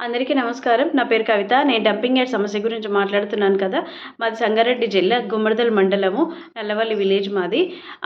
అందరికీ నమస్కారం. నా పేరు కవిత. నేను డంపింగ్ యార్డ్ సమస్య గురించి మాట్లాడుతున్నాను కదా. మాది సంగారెడ్డి జిల్లా గుమ్మడిదల మండలము నల్లవల్లి విలేజ్ మాది.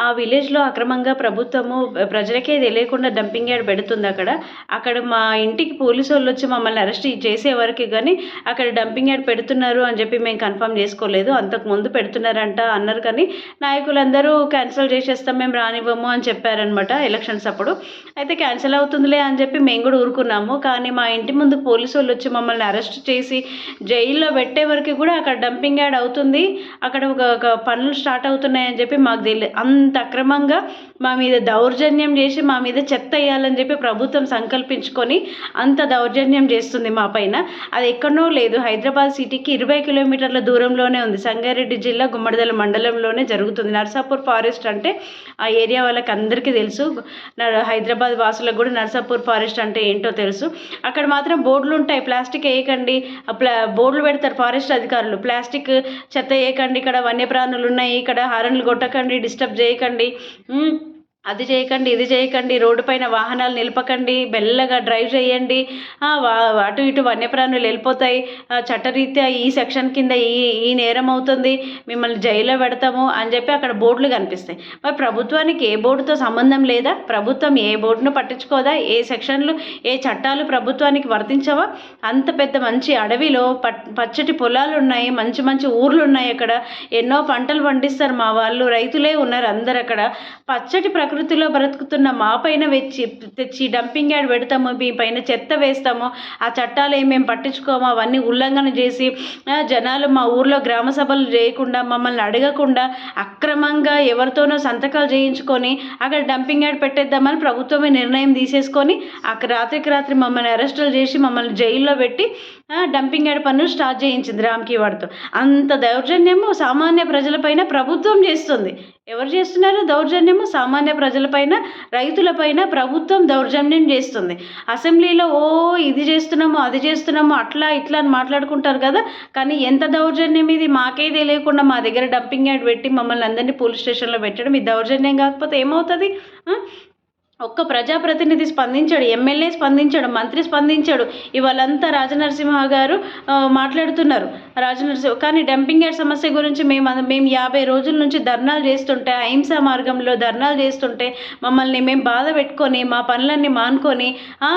ఆ విలేజ్లో అక్రమంగా ప్రభుత్వము ప్రజలకే తెలియకుండా డంపింగ్ యార్డ్ పెడుతుంది అక్కడ. అక్కడ మా ఇంటికి పోలీసు వాళ్ళు వచ్చి మమ్మల్ని అరెస్ట్ చేసే వరకు కానీ అక్కడ డంపింగ్ యార్డ్ పెడుతున్నారు అని చెప్పి మేము కన్ఫర్మ్ చేసుకోలేదు. అంతకు ముందు పెడుతున్నారంట అన్నారు కానీ నాయకులందరూ క్యాన్సిల్ చేసేస్తాం మేము రానివ్వము అని చెప్పారనమాట ఎలక్షన్స్ అప్పుడు. అయితే క్యాన్సిల్ అవుతుందిలే అని చెప్పి మేము కూడా ఊరుకున్నాము. కానీ మా ఇంటి ముందు పోలీసు వాళ్ళు వచ్చి మమ్మల్ని అరెస్ట్ చేసి జైల్లో పెట్టే వరకు కూడా అక్కడ డంపింగ్ యాడ్ అవుతుంది. అక్కడ ఒక పనులు స్టార్ట్ అవుతున్నాయని చెప్పి మాకు తెలియదు అంత అక్రమంగా మా మీద దౌర్జన్యం చేసి మా మీద చెత్త వేయాలని చెప్పి ప్రభుత్వం సంకల్పించుకొని అంత దౌర్జన్యం చేస్తుంది మా పైన. అది ఎక్కడో లేదు. హైదరాబాద్ సిటీకి ఇరవై కిలోమీటర్ల దూరంలోనే ఉంది. సంగారెడ్డి జిల్లా గుమ్మడిదల మండలంలోనే జరుగుతుంది. నర్సాపూర్ ఫారెస్ట్ అంటే ఆ ఏరియా వాళ్ళకి అందరికీ తెలుసు. న- హైదరాబాద్ వాసులకు కూడా నర్సాపూర్ ఫారెస్ట్ అంటే ఏంటో తెలుసు. అక్కడ మాత్రం బోర్డులో ఉంటాయి ప్లాస్టిక్ వేయకండి. ఆ ప్లా బోర్డులు పెడతారు ఫారెస్ట్ అధికారులు. ప్లాస్టిక్ చెత్త వేయకండి. ఇక్కడ వన్యప్రాణులు ఉన్నాయి ఇక్కడ హారన్లు కొట్టకండి. డిస్టర్బ్ చేయకండి. అది చేయకండి ఇది చేయకండి రోడ్డు పైన వాహనాలు నిలపకండి మెల్లగా డ్రైవ్ చేయండి. అటు ఇటు వన్యప్రాణులు వెళ్ళిపోతాయి. చట్టరీత్యా ఈ సెక్షన్ కింద ఈ ఈ నేరం అవుతుంది మిమ్మల్ని జైల్లో పెడతాము అని చెప్పి అక్కడ బోర్డులు కనిపిస్తాయి. మరి ప్రభుత్వానికి ఏ బోర్డుతో సంబంధం లేదా? ప్రభుత్వం ఏ బోర్డును పట్టించుకోదా? ఏ సెక్షన్లు ఏ చట్టాలు ప్రభుత్వానికి వర్తించవా? అంత పెద్ద మంచి అడవిలో పట్ పచ్చటి పొలాలు ఉన్నాయి మంచి మంచి ఊర్లు ఉన్నాయి అక్కడ. ఎన్నో పంటలు పండిస్తారు మా వాళ్ళు రైతులే ఉన్నారు అందరు అక్కడ పచ్చటి ప్రకృతిలో బ్రతుకుతున్న మా పైన వెచ్చి తెచ్చి డంపింగ్ యార్డ్ పెడతాము మీ పైన చెత్త వేస్తాము ఆ చట్టాలు ఏమేమి మేము పట్టించుకోము అవన్నీ ఉల్లంఘన చేసి జనాలు మా ఊర్లో గ్రామ సభలు చేయకుండా మమ్మల్ని అడగకుండా అక్రమంగా ఎవరితోనో సంతకాలు చేయించుకొని అక్కడ డంపింగ్ యార్డ్ పెట్టేద్దామని ప్రభుత్వమే నిర్ణయం తీసేసుకొని అక్కడ రాత్రికి రాత్రి మమ్మల్ని అరెస్టులు చేసి మమ్మల్ని జైల్లో పెట్టి డంపింగ్ యార్డ్ పనులు స్టార్ట్ చేయించింది రామ్కి వాడితో. అంత దౌర్జన్యము సామాన్య ప్రజలపైన ప్రభుత్వం చేస్తుంది. ఎవరు చేస్తున్నారు? దౌర్జన్యము సామాన్య ప్రజలపైన రైతులపైన ప్రభుత్వం దౌర్జన్యం చేస్తుంది. అసెంబ్లీలో ఓ ఇది చేస్తున్నాము అది చేస్తున్నాము అట్లా ఇట్లా అని మాట్లాడుకుంటారు కదా. కానీ ఎంత దౌర్జన్యం ఇది? మాకే తెలియకుండా మా దగ్గర డంపింగ్ యార్డ్ పెట్టి మమ్మల్ని అందరినీ పోలీస్ స్టేషన్లో పెట్టడం ఇది దౌర్జన్యం కాకపోతే ఏమవుతుంది? ఒక్క ప్రజాప్రతినిధి స్పందించాడు ఎమ్మెల్యే స్పందించాడు మంత్రి స్పందించాడు. ఇవాళంతా రాజనరసింహ గారు మాట్లాడుతున్నారు. రాజనరసింహ కానీ డంపింగ్ యార్డ్ సమస్య గురించి మేము మేము యాభై రోజుల నుంచి ధర్నాలు చేస్తుంటే అహింసా మార్గంలో ధర్నాలు చేస్తుంటే మమ్మల్ని మేము బాధ పెట్టుకొని మా పనులన్నీ మానుకొని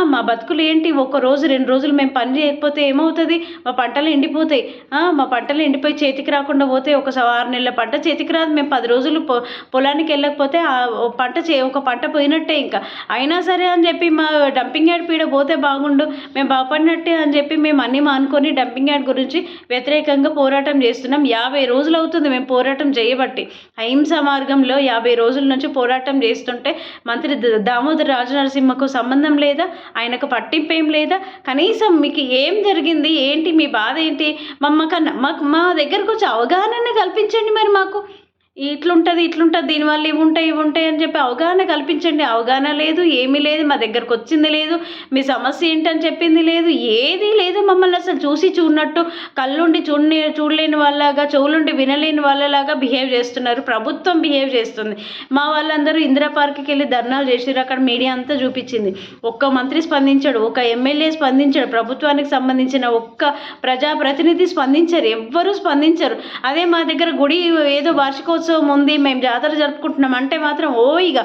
మా బతుకులు ఏంటి? ఒక రోజు రెండు రోజులు మేము పని చేయకపోతే ఏమవుతుంది? మా పంటలు ఎండిపోతాయి. మా పంటలు ఎండిపోయి చేతికి రాకుండా పోతే ఒక స- ఆరు నెలల పంట చేతికి రాదు. మేము పది రోజులు పొ పొలానికి వెళ్ళకపోతే ఆ పంట చే ఒక పంట పోయినట్టే ఇంకా. అయినా సరే అని చెప్పి మా డంపింగ్ యార్డ్ పీడ పోతే బాగుండు. మేము బాగుపడినట్టే అని చెప్పి మేము అన్నీ మానుకొని డంపింగ్ యార్డ్ గురించి వ్యతిరేకంగా పోరాటం చేస్తున్నాం. యాభై రోజులు అవుతుంది మేము పోరాటం చేయబట్టి. అహింస మార్గంలో యాభై రోజుల నుంచి పోరాటం చేస్తుంటే మంత్రి దామోదర్ రాజనరసింహకు సంబంధం లేదా? ఆయనకు పట్టింపు ఏం లేదా? కనీసం మీకు ఏం జరిగింది? ఏంటి మీ బాధ ఏంటి? మమ్మకన్నా మాకు మా దగ్గరకు వచ్చి అవగాహన కల్పించండి మరి మాకు. ఇట్లుంటుంది ఇట్లుంటుంది దీనివల్ల ఇవి ఉంటాయి ఇవి ఉంటాయి అని చెప్పి అవగాహన కల్పించండి. అవగాహన లేదు ఏమీ లేదు మా దగ్గరకు వచ్చింది లేదు మీ సమస్య ఏంటని చెప్పింది లేదు ఏదీ లేదు మమ్మల్ని అసలు చూసి చూడనట్టు కళ్ళుండి చూడని చూడలేని వాళ్ళలాగా చెవులుండి వినలేని వాళ్ళలాగా బిహేవ్ చేస్తున్నారు. ప్రభుత్వం బిహేవ్ చేస్తుంది. మా వాళ్ళందరూ ఇందిరా పార్క్కి వెళ్ళి ధర్నాలు చేసిరు అక్కడ మీడియా అంతా చూపించింది. ఒక్క మంత్రి స్పందించాడు ఒక ఎమ్మెల్యే స్పందించాడు ప్రభుత్వానికి సంబంధించిన ఒక్క ప్రజాప్రతినిధి స్పందించారు ఎవ్వరూ స్పందించరు. అదే మా దగ్గర గుడి ఏదో వార్షికోత్సవం ఉంది మేము జాతర జరుపుకుంటున్నాం అంటే మాత్రం ఓ ఇక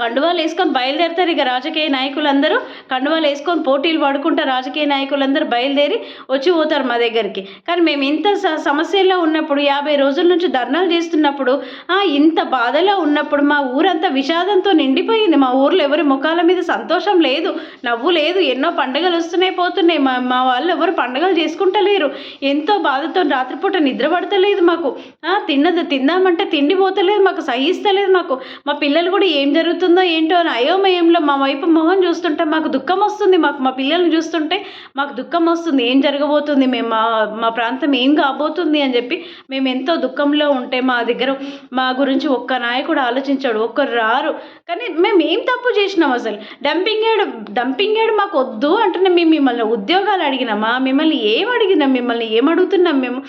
కండువాలు వేసుకొని బయలుదేరుతారు ఇక రాజకీయ నాయకులందరూ. కండువాలు వేసుకొని పోటీలు పడుకుంటా రాజకీయ నాయకులందరూ బయలుదేరి వచ్చి పోతారు మా దగ్గరికి. కానీ మేము ఇంత స- సమస్యల్లో ఉన్నప్పుడు యాభై రోజుల నుంచి ధర్నాలు చేస్తున్నప్పుడు ఇంత బాధలో ఉన్నప్పుడు మా ఊరంతా విషాదంతో నిండిపోయింది. మా ఊర్లో ఎవరి ముఖాల మీద సంతోషం లేదు నవ్వు లేదు ఎన్నో పండుగలు వస్తున్నాయి పోతున్నాయి. మా మా వాళ్ళు ఎవరు పండుగలు చేసుకుంటలేరు. ఎంతో బాధతో రాత్రిపూట నిద్ర పడతలేదు మాకు. తిన్నది తిందామంటే తిండి పోతలేదు మాకు సహిస్తలేదు మాకు. మా పిల్లలు కూడా ఏం జరుగుతుంది ఏంటో అని అయోమయంలో మా వైపు మొహం చూస్తుంటే మాకు దుఃఖం వస్తుంది. మాకు మా పిల్లల్ని చూస్తుంటే మాకు దుఃఖం వస్తుంది. ఏం జరగబోతుంది? మేము మా మా ప్రాంతం ఏం కాబోతుంది అని చెప్పి మేము ఎంతో దుఃఖంలో ఉంటే మా దగ్గర మా గురించి ఒక్క నాయకుడు ఆలోచించాడు. ఒక్కరు రారు. కానీ మేము ఏం తప్పు చేసినాం అసలు? డంపింగ్ యార్డ్ డంపింగ్ యార్డ్ మాకు వద్దు అంటేనే మేము మిమ్మల్ని ఉద్యోగాలు అడిగినామా? మిమ్మల్ని ఏం అడిగినాం? మిమ్మల్ని ఏం అడుగుతున్నాం మేము?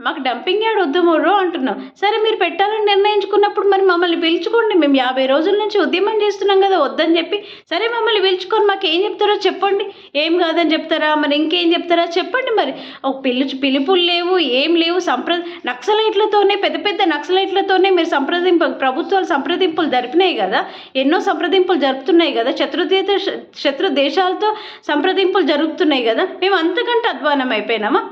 మాకు డంపింగ్ యార్డ్ వద్దు మరో అంటున్నాం. సరే మీరు పెట్టాలని నిర్ణయించుకున్నప్పుడు మరి మమ్మల్ని పిలుచుకోండి. మేము యాభై రోజుల నుంచి ఉద్యమం చేస్తున్నాం కదా వద్దని చెప్పి. సరే మమ్మల్ని పిలుచుకొని మాకు ఏం చెప్తారో చెప్పండి. ఏం కాదని చెప్తారా? మరి ఇంకేం చెప్తారా? చెప్పండి మరి. ఒక పిలుచు పిలుపులు లేవు ఏం లేవు. సంప్ర నక్సలైట్లతోనే పెద్ద పెద్ద నక్సలైట్లతోనే మీరు సంప్రదింపు ప్రభుత్వాలు సంప్రదింపులు జరిపినాయి కదా. ఎన్నో సంప్రదింపులు జరుపుతున్నాయి కదా. శత్రుదేశ శత్రు దేశాలతో సంప్రదింపులు జరుగుతున్నాయి కదా. మేము అంతకంటే అధ్వానం అయిపోయినామా?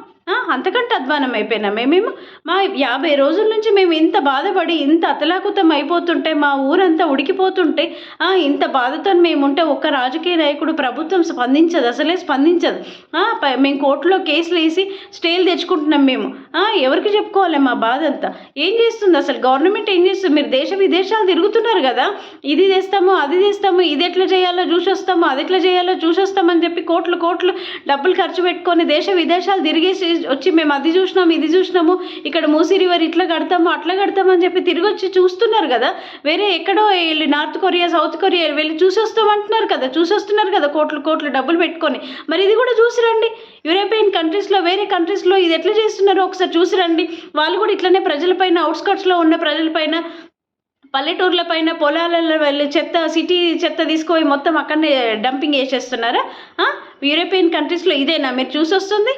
అంతకంటే అధ్వానం అయిపోయినా. మేము మా యాభై రోజుల నుంచి మేము ఇంత బాధపడి ఇంత అతలాకుతం అయిపోతుంటే మా ఊరంతా ఉడికిపోతుంటే ఇంత బాధతో మేము ఉంటే ఒక్క రాజకీయ నాయకుడు ప్రభుత్వం స్పందించదు అసలే స్పందించదు. మేము కోర్టులో కేసులు వేసి స్టేలు తెచ్చుకుంటున్నాం మేము. ఎవరికి చెప్పుకోవాలి మా బాధ అంతా? ఏం చేస్తుంది అసలు? గవర్నమెంట్ ఏం చేస్తుంది? మీరు దేశ విదేశాలు తిరుగుతున్నారు కదా? ఇది చేస్తాము అది చేస్తాము ఇది ఎట్లా చేయాలో చూసి వస్తాము అది ఎట్లా చేయాలో చూసి వస్తామని చెప్పి కోట్లు కోట్లు డబ్బులు ఖర్చు పెట్టుకొని దేశ విదేశాలు తిరిగేసి వచ్చి మేము అది చూసినాము ఇది చూసినాము ఇక్కడ మూసీ రివర్ ఇట్లా కడతాము అట్లా కడతామని చెప్పి తిరిగి వచ్చి చూస్తున్నారు కదా? వేరే ఎక్కడో వెళ్ళి నార్త్ కొరియా సౌత్ కొరియా వెళ్ళి చూసి వస్తామంటున్నారు కదా? చూసి వస్తున్నారు కదా కోట్లు కోట్లు డబ్బులు పెట్టుకొని? మరి ఇది కూడా చూసి రండి యూరోపియన్ కంట్రీస్లో వేరే కంట్రీస్లో ఇది ఎట్లా చేస్తున్నారో? ఒకసారి చూసి రండి వాళ్ళు కూడా ఇట్లనే ప్రజలపైన అవుట్స్కట్స్లో ఉన్న ప్రజలపైన పల్లెటూర్ల పైన పొలాలలో వెళ్ళి చెత్త సిటీ చెత్త తీసుకుపోయి మొత్తం అక్కడనే డంపింగ్ వేసేస్తున్నారా యూరోపియన్ కంట్రీస్లో ఇదేనా? మీరు చూసి వస్తుంది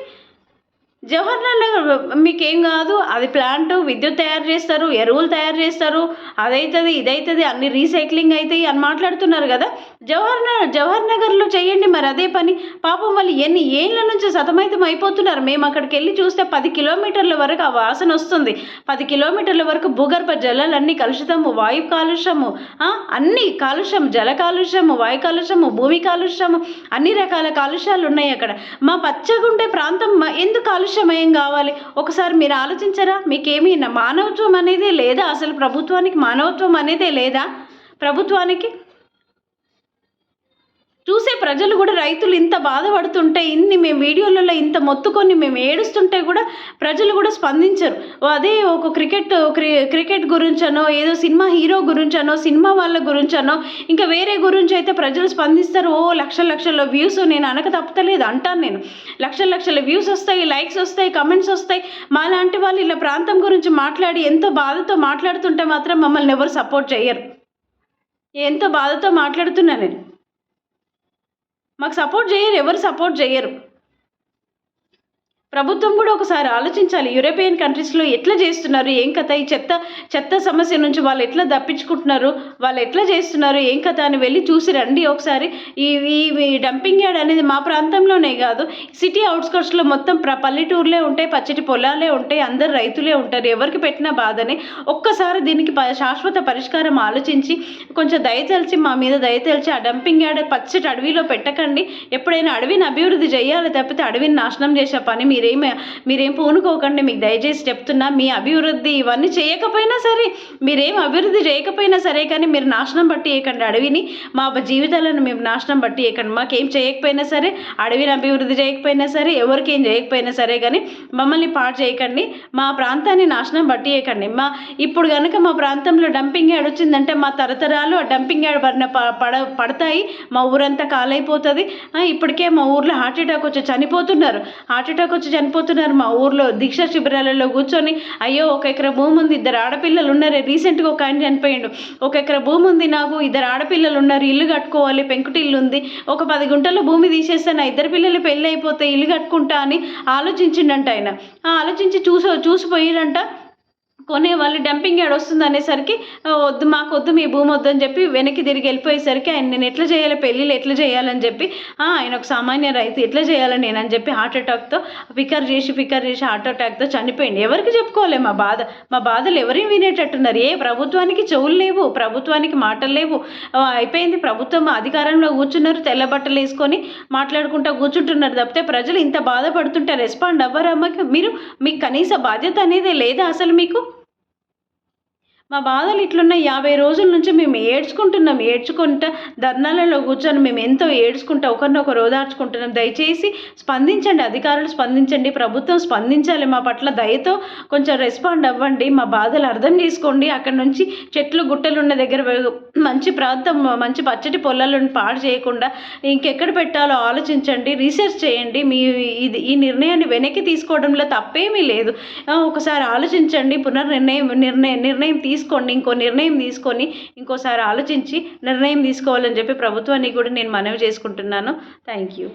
జవహర్లాల్ నగర్ మీకేం కాదు. అది ప్లాంట్ విద్యుత్ తయారు చేస్తారు ఎరువులు తయారు చేస్తారు అదైతుంది ఇదైతుంది అన్ని రీసైక్లింగ్ అవుతాయి అని మాట్లాడుతున్నారు కదా. జవహర్ నగర్ జవహర్ నగర్లో చేయండి మరి అదే పని. పాపం వాళ్ళు ఎన్ని ఏళ్ళ నుంచి సతమైతం అయిపోతున్నారు. మేము అక్కడికి వెళ్ళి చూస్తే పది కిలోమీటర్ల వరకు ఆ వాసన వస్తుంది. పది కిలోమీటర్ల వరకు భూగర్భ జలాలన్నీ కలుషితము వాయు కాలుష్యము అన్ని కాలుష్యం జల కాలుష్యము వాయు కాలుష్యము భూమి కాలుష్యము అన్ని రకాల కాలుష్యాలు ఉన్నాయి అక్కడ. మా పచ్చగుండే ప్రాంతం ఎందుకు కాలుష్యం కాలుష్యమయం కావాలి. ఒకసారి మీరు ఆలోచించరా మీకేమీ మానవత్వం అనేదే లేదా? అసలు ప్రభుత్వానికి మానవత్వం అనేదే లేదా? ప్రభుత్వానికి చూసే ప్రజలు కూడా రైతులు ఇంత బాధపడుతుంటే ఇన్ని మేము వీడియోలలో ఇంత మొత్తుకొని మేము ఏడుస్తుంటే కూడా ప్రజలు కూడా స్పందించరు. అదే ఒక క్రికెట్ క్రి క్రికెట్ గురించనో ఏదో సినిమా హీరో గురించనో సినిమా వాళ్ళ గురించనో ఇంకా వేరే గురించి అయితే ప్రజలు స్పందిస్తారు. ఓ లక్షల లక్షల వ్యూస్ నేను అనక తప్పలేదు అంటాను నేను. లక్షల లక్షల వ్యూస్ వస్తాయి లైక్స్ వస్తాయి కమెంట్స్ వస్తాయి. మా లాంటి వాళ్ళు ఇలా ప్రాంతం గురించి మాట్లాడి ఎంతో బాధతో మాట్లాడుతుంటే మాత్రం మమ్మల్ని ఎవరు సపోర్ట్ చేయరు ఎంతో బాధతో మాట్లాడుతున్నా నేను. మాకు సపోర్ట్ చేయరు ఎవరు సపోర్ట్ చేయరు. ప్రభుత్వం కూడా ఒకసారి ఆలోచించాలి. యూరోపియన్ కంట్రీస్లో ఎట్లా చేస్తున్నారు? ఏం కథ? ఈ చెత్త చెత్త సమస్య నుంచి వాళ్ళు ఎట్లా తప్పించుకుంటున్నారు? వాళ్ళు ఎట్లా చేస్తున్నారు? ఏం కథ? అని వెళ్ళి చూసి రండి ఒకసారి. ఈ ఈ డంపింగ్ యార్డ్ అనేది మా ప్రాంతంలోనే కాదు. సిటీ అవుట్స్కట్స్లో మొత్తం ప్ర పల్లెటూరులే ఉంటాయి పచ్చటి పొలాలే ఉంటాయి అందరు రైతులే ఉంటారు. ఎవరికి పెట్టినా బాధని. ఒక్కసారి దీనికి ప- శాశ్వత పరిష్కారం ఆలోచించి కొంచెం దయతలిచి మా మీద దయతలిచి ఆ డంపింగ్ యార్డ్ పచ్చటి అడవిలో పెట్టకండి. ఎప్పుడైనా అడవిని అభివృద్ధి చేయాలి తప్పితే అడవిని నాశనం చేసే పని మీరేం మీరేం పూనుకోకండి మీకు దయచేసి చెప్తున్నా మీ అభివృద్ధి ఇవన్నీ చేయకపోయినా సరే మీరేం అభివృద్ధి చేయకపోయినా సరే కానీ మీరు నాశనం బట్టి వేయకండి అడవిని. మా జీవితాలను మేము నాశనం బట్టి వేయకండి మాకేం చేయకపోయినా సరే అడవిని అభివృద్ధి చేయకపోయినా సరే ఎవరికి ఏం చేయకపోయినా సరే కానీ మమ్మల్ని పాడు చేయకండి. మా ప్రాంతాన్ని నాశనం బట్టి వేయకండి మా ఇప్పుడు కనుక మా ప్రాంతంలో డంపింగ్ యార్డ్ వచ్చిందంటే మా తరతరాలు ఆ డంపింగ్ యార్డ్ పడిన ప- పడ పడతాయి. మా ఊరంతా కాలైపోతుంది. ఇప్పటికే మా ఊర్లో హార్ట్ అటాక్ వచ్చి చనిపోతున్నారు. హార్ట్ అటాక్ వచ్చి చనిపోతున్నారు. మా ఊర్లో దీక్ష శిబిరాలలో కూర్చొని అయ్యో ఒక ఎకరా భూమి ఉంది ఇద్దరు ఆడపిల్లలు ఉన్నారే రీసెంట్గా ఒక ఆయన చనిపోయిండు. ఒక ఎకరా భూమి ఉంది నాకు ఇద్దరు ఆడపిల్లలు ఉన్నారు ఇల్లు కట్టుకోవాలి పెంకుటి ఇల్లు ఉంది. ఒక పది గుంటల భూమి తీసేస్తే నా ఇద్దరు పిల్లలు పెళ్ళి అయిపోతే ఇల్లు కట్టుకుంటా అని ఆలోచించిండంట ఆయన. ఆ, ఆలోచించి చూసో చూసిపోయిరంట. కొనే వాళ్ళు డంపింగ్ యార్డ్ వస్తుంది అనేసరికి వద్దు మాకు వద్దు మీ భూమి వద్దు అని చెప్పి వెనక్కి తిరిగి వెళ్ళిపోయేసరికి ఆయన నేను ఎట్లా చేయాలి? పెళ్ళిళ్ళు ఎట్లా చేయాలని చెప్పి ఆయన ఒక సామాన్య రైతు ఎట్లా చేయాలని నేను? అని చెప్పి హార్ట్ అటాక్తో ఫికర్ చేసి ఫికర్ చేసి హార్ట్ అటాక్తో చనిపోయింది ఎవరికి చెప్పుకోలే మా బాధ మా బాధలు ఎవరిని వినేటట్టున్నారు? ఏ ప్రభుత్వానికి చెవులు లేవు ప్రభుత్వానికి మాటలు లేవు. అయిపోయింది. ప్రభుత్వం అధికారంలో కూర్చున్నారు తెల్ల బట్టలు వేసుకొని మాట్లాడుకుంటూ కూర్చుంటున్నారు తప్పితే ప్రజలు ఇంత బాధపడుతుంటే రెస్పాండ్ అవ్వరమ్మా మీరు మీకు కనీస బాధ్యత అనేది లేదా అసలు మీకు? మా బాధలు ఇట్లున్న యాభై రోజుల నుంచి మేము ఏడ్చుకుంటున్నాం. ఏడ్చుకుంటా ధర్నాలలో కూర్చొని మేము ఎంతో ఏడ్చుకుంటా ఒకరినొకరు ఓదార్చుకుంటున్నాం. దయచేసి స్పందించండి. అధికారులు స్పందించండి. ప్రభుత్వం స్పందించాలి. మా పట్ల దయతో కొంచెం రెస్పాండ్ అవ్వండి. మా బాధలు అర్థం చేసుకోండి. అక్కడ నుంచి చెట్లు గుట్టలు ఉన్న దగ్గర మంచి ప్రాంతం మంచి పచ్చటి పొలాలను పాడు చేయకుండా ఇంకెక్కడ పెట్టాలో ఆలోచించండి రీసెర్చ్ చేయండి. మీ ఇది ఈ నిర్ణయాన్ని వెనక్కి తీసుకోవడంలో తప్పేమీ లేదు. ఒకసారి ఆలోచించండి పునర్నిర్ణయం నిర్ణయం నిర్ణయం తీసుకోండి ఇంకో నిర్ణయం తీసుకొని ఇంకోసారి ఆలోచించి నిర్ణయం తీసుకోవాలని చెప్పి ప్రభుత్వానికి కూడా నేను మనవి చేసుకుంటున్నాను. Thank you